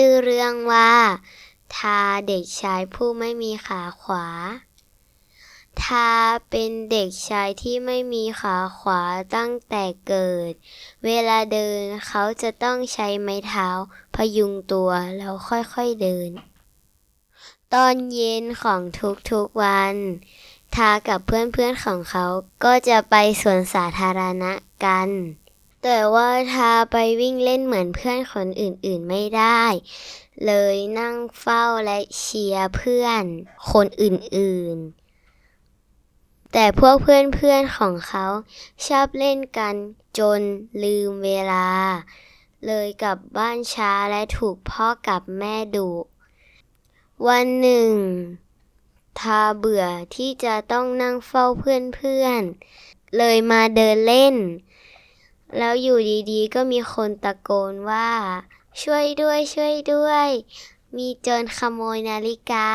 ชื่อเรื่องว่า ทาเด็กชายผู้ไม่มีขาขวา ทาเป็นเด็กชายที่ไม่มีขาขวาตั้งแต่เกิด เวลาเดินเขาจะต้องใช้ไม้เท้าพยุงตัวแล้วค่อยๆเดิน ตอนเย็นของทุกๆวันทากับเพื่อนๆของเขาก็จะไปสวนสาธารณะกัน แต่ว่าทาไปวิ่งเล่นเหมือนเพื่อนคนอื่นๆไม่ได้ เลยนั่งเฝ้าและเชียร์เพื่อนคนอื่นๆ แต่พวกเพื่อนๆของเขาชอบเล่นกันจนลืมเวลา เลยกลับบ้านช้าและถูกพ่อกับแม่ดุวันหนึ่ง ทาเบื่อที่จะต้องนั่งเฝ้าเพื่อนๆ เลยมาเดินเล่น แล้วอยู่ดีๆ ก็มีคนตะโกนว่า ช่วยด้วยช่วยด้วย มีโจรขโมยนาฬิกา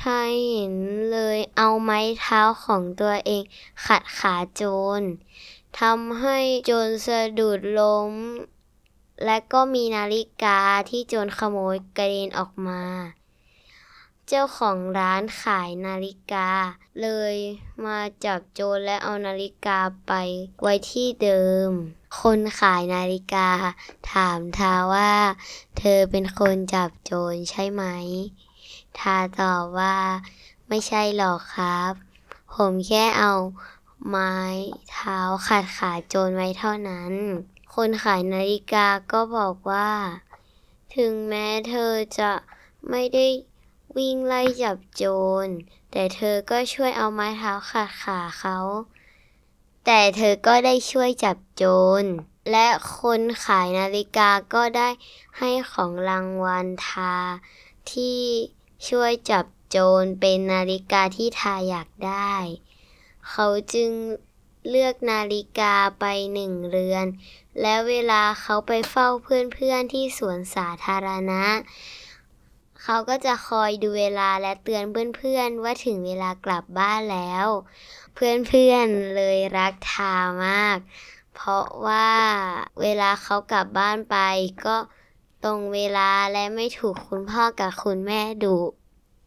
ทาเห็นเลยเอาไม้เท้าของตัวเองขัดขาโจรทำให้โจรสะดุดล้ม และก็มีนาฬิกาที่โจรขโมยกระเด็นออกมา เจ้าของร้านขายนาฬิกา เลยมาจับโจรและเอานาฬิกาไปไว้ที่เดิม คนขายนาฬิกา ถามทาว่า เธอเป็นคนจับโจรใช่ไหม ทาตอบว่า ไม่ใช่หรอกครับ ผมแค่เอาไม้เท้าขัดขาโจรไว้เท่านั้น คนขายนาฬิกาก็บอกว่า ถึงแม้เธอจะไม่ได้ วิ่งไล่จับโจร แต่เธอก็ช่วยเอาไม้เท้าขัดขาเขา แต่เธอก็ได้ช่วยจับโจร และคนขายนาฬิกาก็ได้ให้ของรางวัลทา ที่ช่วยจับโจรเป็นนาฬิกาที่ทาอยากได้ เขาจึงเลือกนาฬิกาไปหนึ่งเรือน และเวลาเขาไปเฝ้าเพื่อนๆที่สวนสาธารณะ เขาก็จะคอยดูเวลาและเตือนเพื่อนๆว่าถึงเวลากลับบ้านแล้ว เพื่อนๆเลยรักทามาก เพราะว่าเวลาเขากลับบ้านไปก็ตรงเวลาและไม่ถูกคุณพ่อกับคุณแม่ดุ